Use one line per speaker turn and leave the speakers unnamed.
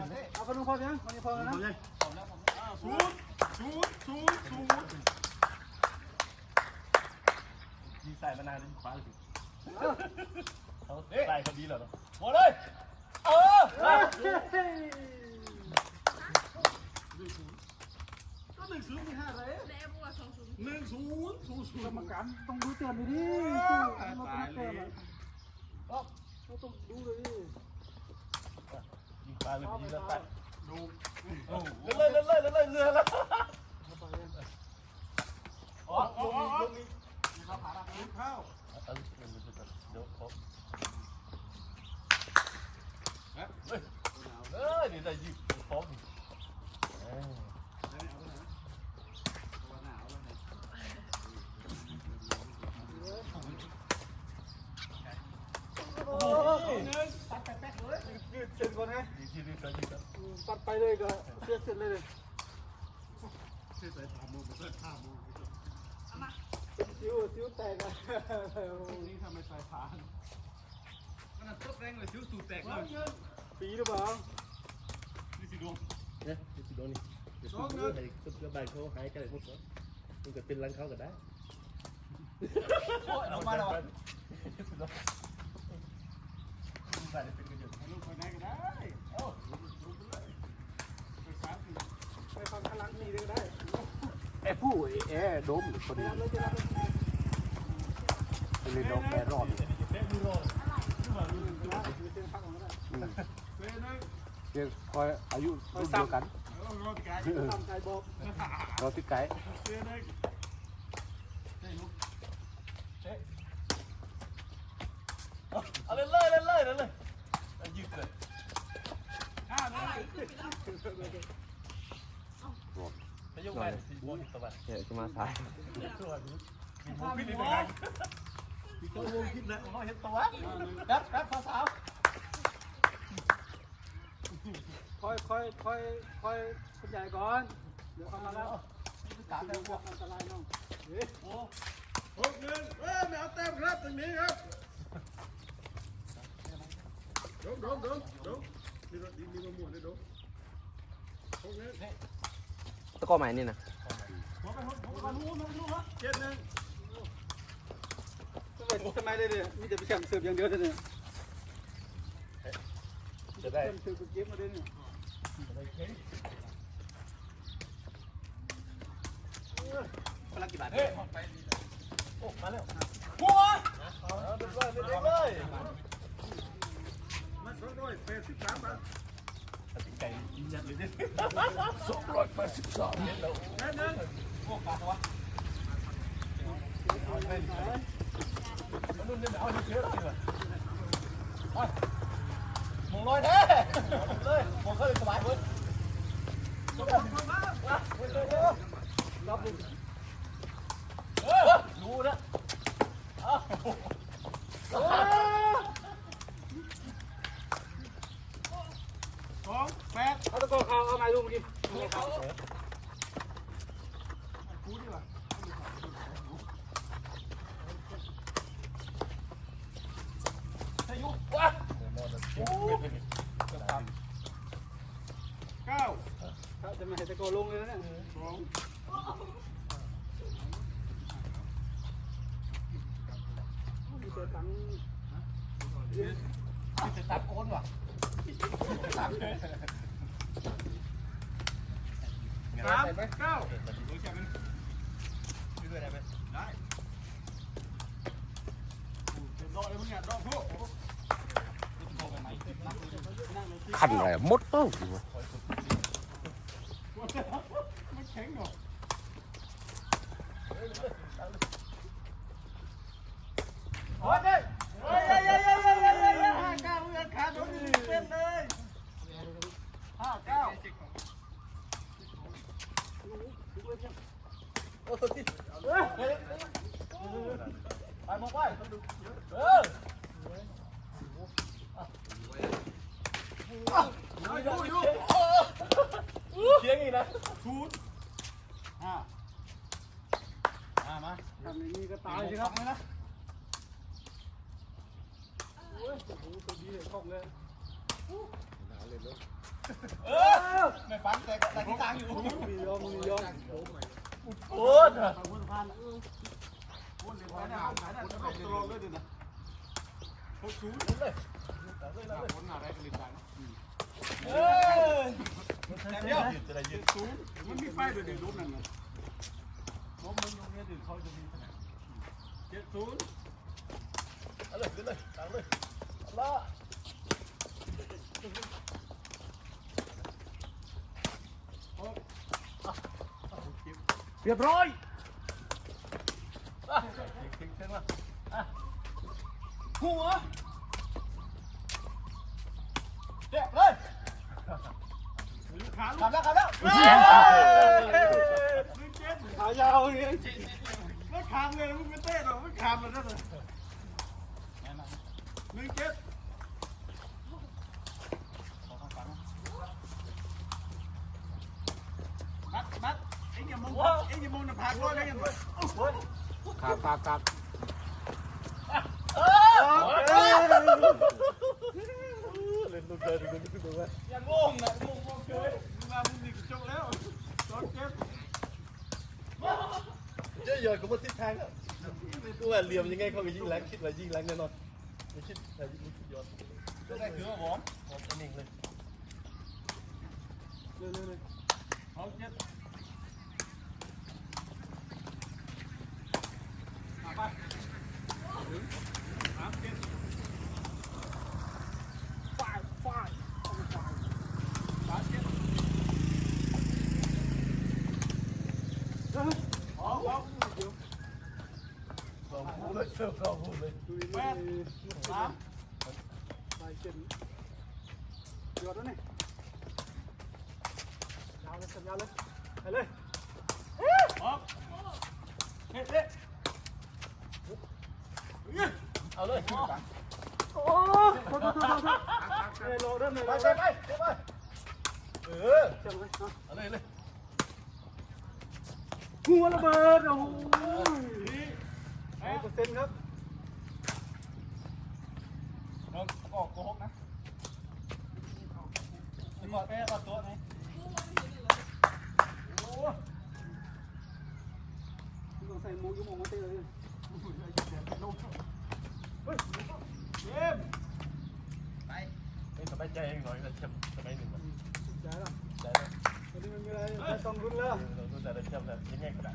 เอาคนนึงพอยังคนนี้พอแล้วนะ
ศูนย์ศูนย์ศูนย์ศูนย์
ยิงใส่มานานเลยคว้าเลยเขาใส่คนดีเหรอหมดเลยเออ
ก็หนึ่งศูนย์มีห้าเลย
แล้วบัวสองศูนย์
หนึ่งศูนย์ศูนย์ศูน
กร
ย์
รมการต้องดูเตือนดิสู้มาเป็นเตือนต้องดูเลย
เลยยิงแล้วไป
ดู
เลื่อนเลยเลื่อนเลยเลื่อนเลยเลื่อนแล้ว
เข้าไป
อ๋อลงลง
ข้าวผัดอะข้าว
เดี๋ยวครบเฮ้ยเอ้ยนี่ได้ยิงครบ
โอ้ปัดแป๊กๆ เลยยืดเส้นก่อนนะ
ยิงที่นี่ก็ยิงแล้ว
ปัดไปเลยก็เสียเส้นเลย
ที่ใส่ผ้ามือไม่ใส่ผ้ามือ
ซิวซิวแตกอะ
นี่ทำไมใส่ผ้ามันตบแรงเลยชิวตูแตกเลย
ปีหรือเปล่า
นี่สิดวง
เนี่ยที่โดนนี่เดี๋ยวคุณให้คุณกระบายเขาหายกันหมดแล้วคุณก็เป็นรังเขาก็ได้
ออกมาแล้ว
ใส่เป็นกันอยู่
ลูกคนไหนก็ได้โอ้ลูกไปเลยไปสามสิบ
ไปฟังพลังนี่ได้
ไอ้ผู้แอร์ดมคนนี้
เลย
ดอกแอร์รอด
เส้นพักของมัน
เซ่นึง
เรียกคอยอายุรุ่นเดียวกัน
รอที่ไกล
ตามใจบอก
เราที่ไก่
เอา
เลยเลยเลยเลยเลยยืดเลย
ห้าเลย
พยุงไป
เนี่ยจะมาสาย
ตัวนี้มีมูพิษในงานมีตัววงพิษเลยเขาเห็นตัวแป๊บแป๊บภาษา
ค่อยค่อยค่อยค่อยคุณใหญ่ก่อน เดี๋ยวเข้ามาแล้ว
ตามแต่พวก
อันตรายน้องเฮ้ย
โอ้
หกหนึ่งเอ้ยไม่เอาแต้มครับตรงนี้ครับดมดมดมดมนี่รถดีมีมะม่วงด้วยดมหกหนึ่ง
ตะก้อใหม่นี่นะ
เจ็ดหนึ่ง
ทำไมเลยเนี่ยมีแต่ไปแข่งเสิร์ฟอย่างเดียวเลยเนี่ย
จะได้
เสิร์ฟเกมมาเลยเนี่ย
พลังกี่บาทเฮ้ยโอ้มาแล้วหัวเอาเด็กเลยเด็กเลย
มันสองร้อยแปดสิบสามบาท
ไก่ยัดเลยเนี่ย
สองร้อยแปดสิบสา
มเนี่ยเอาเยอะ จริงว่ะไปมงลอยแท้เลยมงเขาเลยสบายเว้ย
รับลูก
เออรู้นะอ้าว
สองแปด
เอาตะโกอเขาเอาไม้ลูกมาดิ
กูดีกว่า
อายุว้า
เก้า
ครับจะม่ให้ตะโกอลงเลยนะเนี่ย
สอง
มีแต่ตังค์
จะตัดโอนว่ะ
สามเก้าดูจับมัน
ด้วยได้ไหม
ได้ดอกเลยมึงเนี่ยดอกพวก
ขันอะไรมดเอ้า
มันแข็งหรอโอ้ยเฮ้ยเฮ้ยเฮ้ยเฮ้ยเฮ้ยเฮ้ยเฮ้ยห้าเก้าเงินขาดโดนเป็นเลยห้าเก้า
โอ้ตัวที่เฮ้ยไปมองไปเออ
อยู่อยู่
เสียงอีกนะ
ศูนย์ห้าห้ามา
ทำอย่างนี้ก็ตายสิครับ
นะ
โอ้ยโอ้โหตัวดีเลยคล่องเลย
เเอ
อ ไม่ฟังแต่แต่ที่กลางอยู่
มียอมมียอม
โอ้ย
พูดผ่านเออ
ไปนะไปนะตลอดเลยดินะ
เอ้ยเดียวจะได้ยืน
มันมีไฟด้วยดิรูปนั่นน่ะลบมันตรงนี้ดิเขาจะมีขนาดเจ็ดศูนย์
เอาเลยขึ้นเลยกลางเลย เอาละ
เรียบร้อย
อะทิ้งทิ้งมาอะหัวเจ็บเลย
ขา
ขับแล้วขับแล้ว
ขายาวเนี่ย
ไม่ขามเลยมึงไม่เต้หรอกไม่ขามเลยนั่นเลย หนึ่งเจ็ดนัดนัดเอ็งอย่ามองเอ็งอย่ามองหน้าผากร้อยเลยกันวะ
ครับครับครับ
เล่นลูกเดินดูดูดูว่า
อย่างงงนะงงงงเคยมึงมามึงนี่ก็จบแล้วสองเจ็ด
เยอะเยอะก็มาทิศทางอะกูว่าเหลี่ยมยังไงเขาก็ยิงแรงคิดว่ายิงแรงแน่นอน ไม่คิดแต่ยิงคิดยอดก็ได้คือว่าหอลบอลจะนิ่งเลย
เร็วๆเลย
สองเจ็ดมาไปสามเจ็ด
ฝ่ายฝ่ายเอาไปฝ่าย
สามเจ็ด
เฮ้ย
สองสอง
เราพูดเลยเราพูดเลย
แปดสาม
ฝ่ายเจ็ดยอดแล้วนี่ยาวเลยสัญญาเลยไปเลย
ออกเฮ้ยเฮ้ย
เอาเลย
โอ้โทษโทษโทษโทษเฮ้ยรอเริ่มเลย
ไป
รอ
ไปไปเออ
เจ็บเลย
เอาเลยเลย
หัวระเบิดโอ้โห ซ็นครับ
ลองออกโกหกนะจะกอดแป้กอดตัวไหน
ต้องใส่หมูยุ่งมองมาเตะเลย
เฮ้ยเกม
ไม่สบายใจเองหน่อยนะเจ็บสบายหนึ่ง
ใจและ
ใจเลย
วันนี้มันไม่ได้ต้องรุนแล้ว
ราดูแต่ละเจ็บแต่ยังไงก็ได้